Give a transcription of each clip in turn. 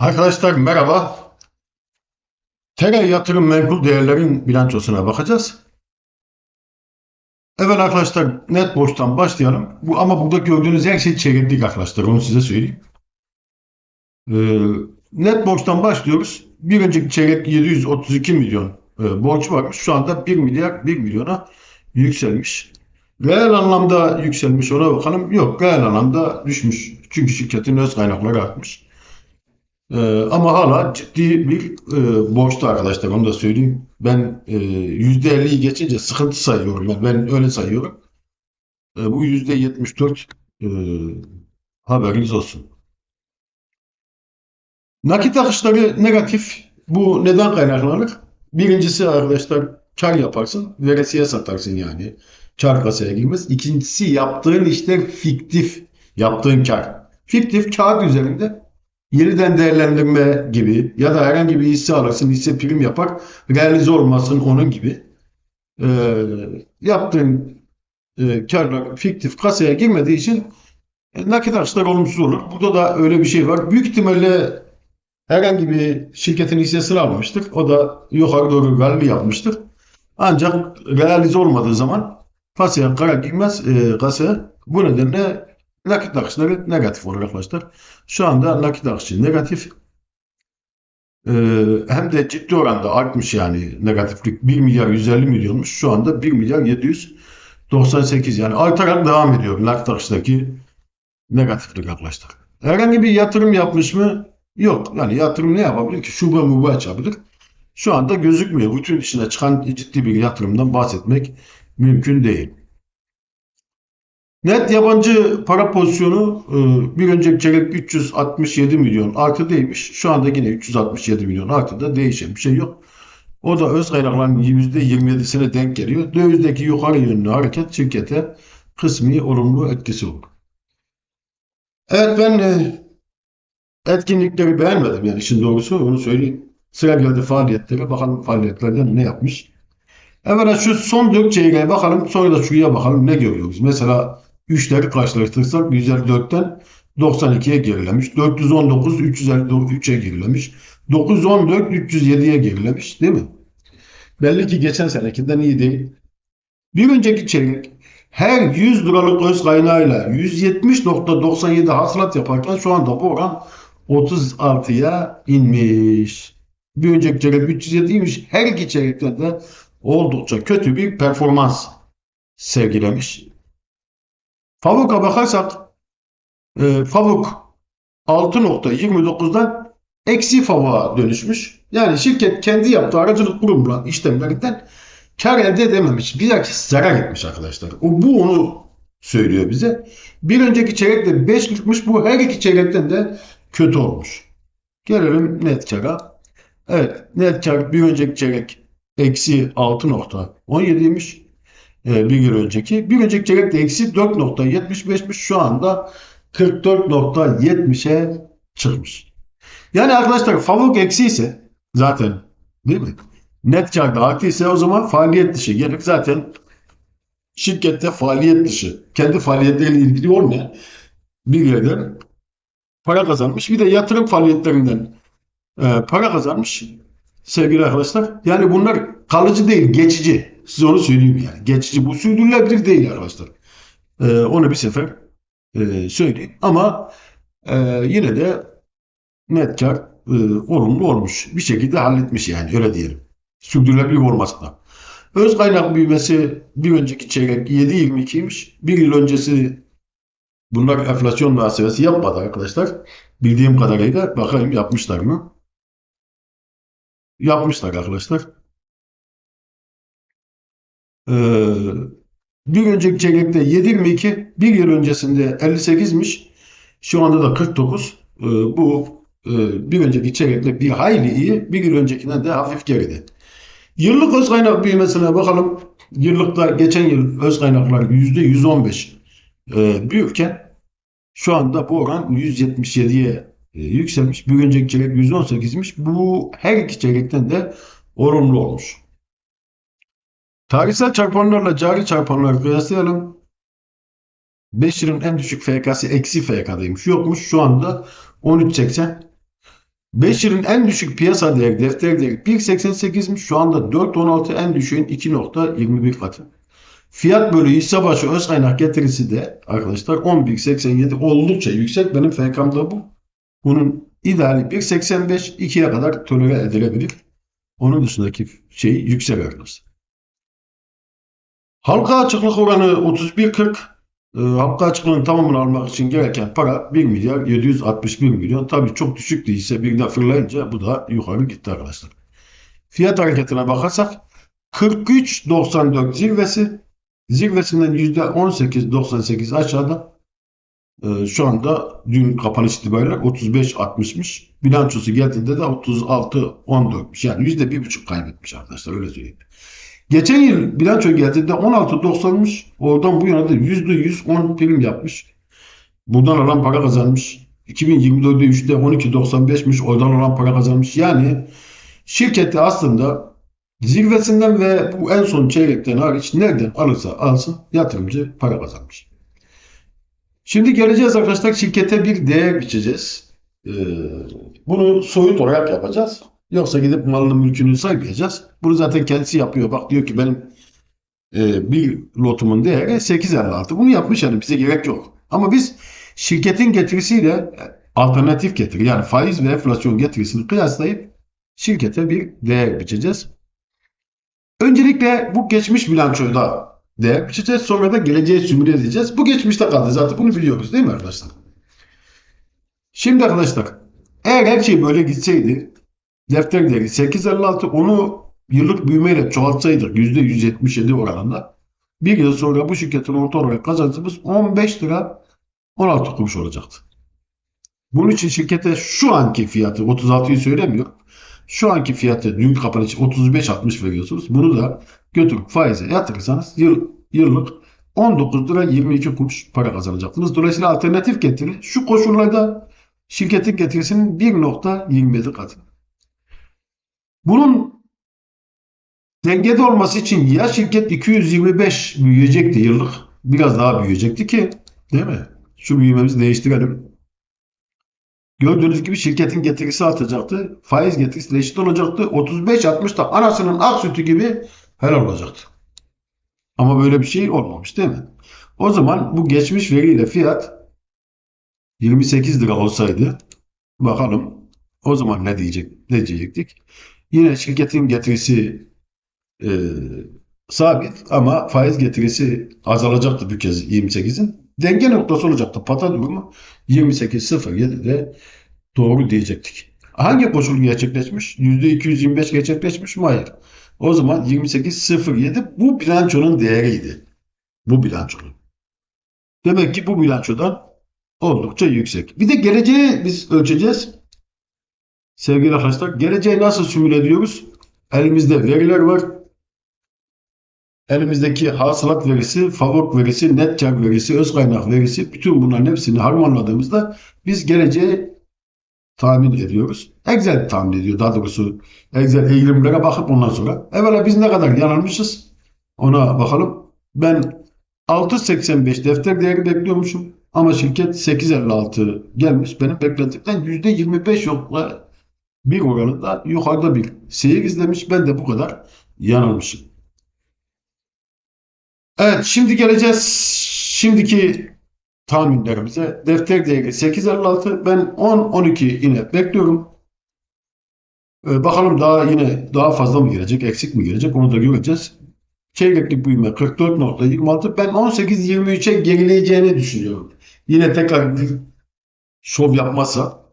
Arkadaşlar merhaba. Tere yatırım menkul değerlerin bilançosuna bakacağız. Evet arkadaşlar net borçtan başlayalım. Bu, ama burada gördüğünüz her şey çeyreklik arkadaşlar. Onu size söyleyeyim. Ee, net borçtan başlıyoruz. Bir önceki çeyrek 732 milyon e, borç varmış. Şu anda 1 milyar 1 milyona yükselmiş. Reel anlamda yükselmiş ona bakalım. Yok reel anlamda düşmüş. Çünkü şirketin öz kaynakları artmış. Ee, ama hala ciddi bir e, borçta arkadaşlar onu da söyleyeyim. Ben e, %50'yi geçince sıkıntı sayıyorum. Yani ben öyle sayıyorum. E, bu %74 e, haberiniz olsun. Nakit akışları negatif. Bu neden kaynaklanır? Birincisi arkadaşlar kar yaparsın, veresiye satarsın yani. Kar kasaya girmez. İkincisi yaptığın işler fiktif. Yaptığın kar. Fiktif kağıt üzerinde yeniden değerlendirme gibi ya da herhangi bir hisse alırsın, hisse prim yapar, realize olmasın onun gibi. Ee, yaptığın e, karlar fiktif kasaya girmediği için e, nakit akışlar olumsuz olur. Burada da öyle bir şey var. Büyük ihtimalle herhangi bir şirketin hissesini almıştır. O da yukarı doğru rally yapmıştır. Ancak realize olmadığı zaman kasaya kara girmez e, kasaya. Bu nedenle nakit akışları negatif olur arkadaşlar. Şu anda nakit akışı negatif. Ee, hem de ciddi oranda artmış yani negatiflik 1 milyar 150 milyonmuş. Şu anda 1 milyar 798 yani artarak devam ediyor nakit akıştaki negatiflik arkadaşlar. Herhangi bir yatırım yapmış mı? Yok. Yani yatırım ne yapabilir ki? Şube mubu açabilir. Şu anda gözükmüyor. Bütün içine çıkan ciddi bir yatırımdan bahsetmek mümkün değil. Net yabancı para pozisyonu e, bir önceki çeyrek 367 milyon artıdaymış. Şu anda yine 367 milyon artıda değişen bir şey yok. O da öz kaynakların %27'sine denk geliyor. Dövizdeki yukarı yönlü hareket şirkete kısmi olumlu etkisi olur. Evet ben e, etkinlikleri beğenmedim yani işin doğrusu onu söyleyeyim. Sıra geldi faaliyetlere bakalım faaliyetlerden ne yapmış. Evet şu son dört çeyreğe bakalım sonra da şuraya bakalım ne görüyoruz. Mesela 3'leri karşılaştırırsak 154'ten 92'ye gerilemiş. 419 353'e gerilemiş. 914 307'ye gerilemiş değil mi? Belli ki geçen senekinden iyi değil. Bir önceki çeyrek her 100 liralık öz kaynağıyla 170.97 hasılat yaparken şu anda bu oran 36'ya inmiş. Bir önceki çeyrek 307'ymiş. Her iki çeyrekten de oldukça kötü bir performans sergilemiş. Favuk'a bakarsak e, Favuk 6.29'dan eksi Favuk'a dönüşmüş. Yani şirket kendi yaptığı aracılık kurumu işlemlerinden kar elde edememiş. Bilakis zarar etmiş arkadaşlar. O, bu onu söylüyor bize. Bir önceki çeyrekte 5.40'mış. Bu her iki çeyrekten de kötü olmuş. Gelelim net kara. Evet net kar bir önceki çeyrek eksi 6.17'ymiş e, bir yıl önceki. Bir önceki çeyrek de eksi 4.75'miş. Şu anda 44.70'e çıkmış. Yani arkadaşlar favuk eksi ise zaten değil mi? Net karda artı ise o zaman faaliyet dışı gelir. Zaten şirkette faaliyet dışı kendi faaliyetleriyle ilgili olmayan bir yerden para kazanmış. Bir de yatırım faaliyetlerinden e, para kazanmış sevgili arkadaşlar. Yani bunlar kalıcı değil, geçici. Size onu söyleyeyim yani. Geçici bu sürdürülebilir değil arkadaşlar. Ee, onu bir sefer e, söyleyeyim. Ama e, yine de net kar e, olumlu olmuş. Bir şekilde halletmiş yani öyle diyelim. Sürdürülebilir olmasa da. Öz kaynak büyümesi bir önceki çeyrek 7.22'ymiş. Bir yıl öncesi bunlar enflasyon muhasebesi yapmadı arkadaşlar. Bildiğim kadarıyla bakayım yapmışlar mı? Yapmışlar arkadaşlar. Ee, bir önceki çeyrekte 7.22, bir yıl öncesinde 58'miş. Şu anda da 49. Ee, bu e, bir önceki çeyrekte bir hayli iyi, bir yıl öncekinden de hafif geride. Yıllık öz kaynak büyümesine bakalım. Yıllıkta geçen yıl öz kaynaklar %115 e, büyürken şu anda bu oran 177'ye e, yükselmiş. Bir önceki çeyrek 118'miş. Bu her iki çeyrekten de olumlu olmuş. Tarihsel çarpanlarla cari çarpanları kıyaslayalım. 5 yılın en düşük FK'sı eksi FK'daymış. Yokmuş şu anda 13.80. 5 yılın en düşük piyasa değeri, defter değeri 1.88'miş. Şu anda 4.16 en düşüğün 2.21 katı. Fiyat bölü hisse başı öz kaynak getirisi de arkadaşlar 11.87 oldukça yüksek. Benim FK'mda bu. Bunun ideali 1.85 2'ye kadar tolere edilebilir. Onun dışındaki şey yüksek arkadaşlar. Halka açıklık oranı 31.40. E, halka açıklığın tamamını almak için gereken para 1 milyar 761 milyon. Tabii çok düşük değilse bir de fırlayınca bu da yukarı gitti arkadaşlar. Fiyat hareketine bakarsak 43.94 zirvesi zirvesinden %18.98 aşağıda e, şu anda dün kapanış itibariyle 35.60'mış. Bilançosu geldiğinde de 36.14'müş. Yani %1,5 kaybetmiş arkadaşlar öyle söyleyeyim. Geçen yıl bilanço geldiğinde 16.90'mış. Oradan bu yana da %110 prim yapmış. Buradan alan para kazanmış. 2024'de 3'te 12.95'miş. Oradan alan para kazanmış. Yani şirketi aslında zirvesinden ve bu en son çeyrekten hariç nereden alırsa alsın yatırımcı para kazanmış. Şimdi geleceğiz arkadaşlar şirkete bir değer biçeceğiz. Ee, bunu soyut olarak yapacağız. Yoksa gidip malını mülkünü saymayacağız. Bunu zaten kendisi yapıyor. Bak diyor ki benim e, bir lotumun değeri 8.56. Bunu yapmış yani bize gerek yok. Ama biz şirketin getirisiyle alternatif getiri yani faiz ve enflasyon getirisini kıyaslayıp şirkete bir değer biçeceğiz. Öncelikle bu geçmiş bilançoda değer biçeceğiz. Sonra da geleceğe simüle edeceğiz. Bu geçmişte kaldı zaten. Bunu biliyoruz değil mi arkadaşlar? Şimdi arkadaşlar eğer her şey böyle gitseydi defter değeri 8.56 onu yıllık büyümeyle çoğaltsaydık %177 oranında bir yıl sonra bu şirketin orta olarak kazancımız 15 lira 16 kuruş olacaktı. Bunun için şirkete şu anki fiyatı 36'yı söylemiyorum. Şu anki fiyatı dün kapanış 35.60 veriyorsunuz. Bunu da götürüp faize yatırırsanız yıl, yıllık 19 lira 22 kuruş para kazanacaksınız. Dolayısıyla alternatif getiri şu koşullarda şirketin getirisinin 1.27 katı. Bunun dengede olması için ya şirket 225 büyüyecekti yıllık biraz daha büyüyecekti ki değil mi? Şu büyümemizi değiştirelim. Gördüğünüz gibi şirketin getirisi artacaktı. Faiz getirisi eşit olacaktı. 35-60'da anasının ak sütü gibi helal olacaktı. Ama böyle bir şey olmamış değil mi? O zaman bu geçmiş veriyle fiyat 28 lira olsaydı bakalım o zaman ne diyecek ne diyecektik? Yine şirketin getirisi e, sabit ama faiz getirisi azalacaktı bu kez 28'in. Denge noktası olacaktı. Pata durumu 28.07'de doğru diyecektik. Hangi koşul gerçekleşmiş? %225 gerçekleşmiş mi? Hayır. O zaman 28.07 bu bilançonun değeriydi. Bu bilançonun. Demek ki bu bilançodan oldukça yüksek. Bir de geleceği biz ölçeceğiz. Sevgili arkadaşlar, geleceği nasıl simüle ediyoruz? Elimizde veriler var. Elimizdeki hasılat verisi, favok verisi, net kar verisi, öz kaynak verisi, bütün bunların hepsini harmanladığımızda biz geleceği tahmin ediyoruz. Excel tahmin ediyor daha doğrusu. Excel eğilimlere bakıp ondan sonra. Evvela biz ne kadar yanılmışız ona bakalım. Ben 6.85 defter değeri bekliyormuşum. Ama şirket 8.56 gelmiş. Benim beklentimden %25 yokla bir oranında yukarıda bir seyir izlemiş. Ben de bu kadar yanılmışım. Evet şimdi geleceğiz şimdiki tahminlerimize. Defter değeri 8.56 ben 10-12 yine bekliyorum. Ee, bakalım daha yine daha fazla mı gelecek eksik mi gelecek onu da göreceğiz. Çeyreklik büyüme 44.26 ben 18-23'e gerileyeceğini düşünüyorum. Yine tekrar bir şov yapmazsa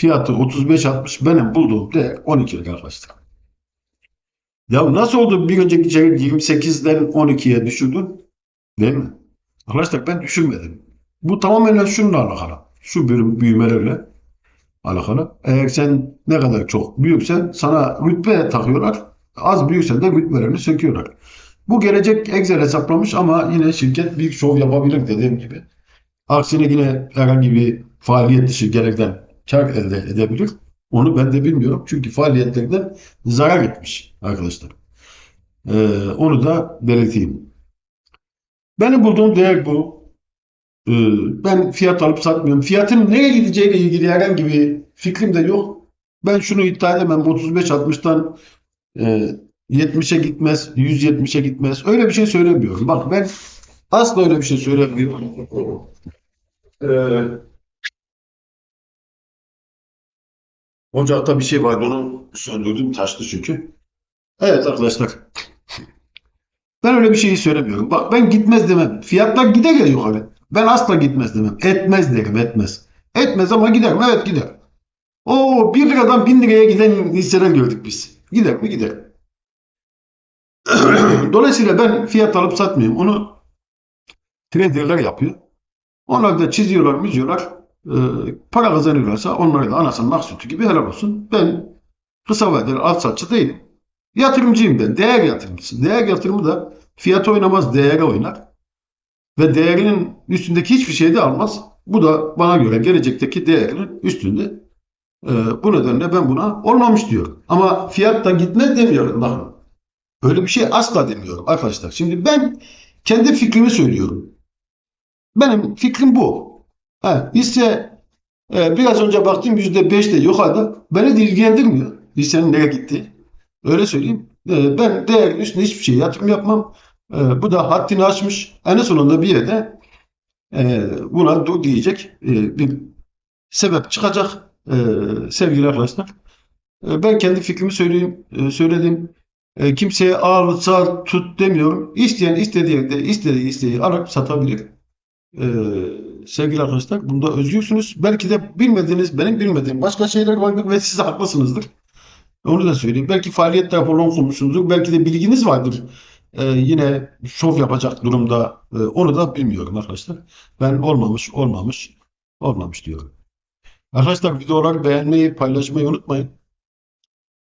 fiyatı 35-60 benim bulduğum değer 12 lira arkadaşlar. Ya nasıl oldu bir önceki çeyrek 28'den 12'ye düşürdün? Değil mi? Arkadaşlar ben düşürmedim. Bu tamamen şununla alakalı. Şu bölüm büyümelerle alakalı. Eğer sen ne kadar çok büyüksen sana rütbe takıyorlar. Az büyüksen de rütbelerini söküyorlar. Bu gelecek Excel hesaplamış ama yine şirket bir şov yapabilir dediğim gibi. Aksine yine herhangi bir faaliyet dışı gerekten kar elde edebilir. Onu ben de bilmiyorum. Çünkü faaliyetlerden zarar etmiş arkadaşlar. Ee, onu da belirteyim. Benim bulduğum değer bu. Ee, ben fiyat alıp satmıyorum. Fiyatın nereye gideceğiyle ilgili herhangi bir fikrim de yok. Ben şunu iddia edemem. 35-60'tan e, 70'e gitmez, 170'e gitmez. Öyle bir şey söylemiyorum. Bak ben asla öyle bir şey söylemiyorum. Ee, ocakta bir şey vardı. Onu söndürdüm. Taştı çünkü. Evet arkadaşlar. Ben öyle bir şeyi söylemiyorum. Bak ben gitmez demem. Fiyatlar gider ya yukarı. Ben asla gitmez demem. Etmez derim etmez. Etmez ama gider mi? Evet gider. O 1 liradan 1000 liraya giden hisseler gördük biz. Gider mi? Gider. Dolayısıyla ben fiyat alıp satmıyorum. Onu traderler yapıyor. Onlar da çiziyorlar, müziyorlar. Ee, para kazanıyorlarsa onlara da anasının ak sütü gibi helal olsun. Ben kısa vadeli alt satçı değilim. Yatırımcıyım ben. Değer yatırımcısı. Değer yatırımı da fiyat oynamaz, değere oynar. Ve değerinin üstündeki hiçbir şey de almaz. Bu da bana göre gelecekteki değerinin üstünde. Ee, bu nedenle ben buna olmamış diyorum. Ama fiyat da gitmez demiyorum. Bakın. Öyle bir şey asla demiyorum arkadaşlar. Şimdi ben kendi fikrimi söylüyorum. Benim fikrim bu. Ha, hisse e, biraz önce baktım %5 de yukarıda. Beni de ilgilendirmiyor. Hissenin nereye gitti. Öyle söyleyeyim. E, ben değer üstüne hiçbir şey yatırım yapmam. E, bu da haddini aşmış. En sonunda bir yerde e, buna dur diyecek e, bir sebep çıkacak e, sevgili arkadaşlar. E, ben kendi fikrimi söyleyeyim, e, söyledim. E, kimseye al, sat, tut demiyorum. İsteyen istediği yerde istediği isteği alıp satabilir. E, sevgili arkadaşlar bunda özgürsünüz. Belki de bilmediğiniz, benim bilmediğim başka şeyler vardır ve siz haklısınızdır. Onu da söyleyeyim. Belki faaliyet raporunu okumuşsunuzdur. Belki de bilginiz vardır. E, yine şov yapacak durumda. E, onu da bilmiyorum arkadaşlar. Ben olmamış, olmamış, olmamış diyorum. Arkadaşlar videoları beğenmeyi, paylaşmayı unutmayın.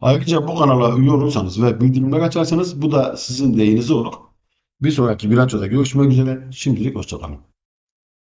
Ayrıca bu kanala üye olursanız ve bildirimleri açarsanız bu da sizin lehinize olur. Bir sonraki bilançoda görüşmek üzere. Şimdilik hoşçakalın.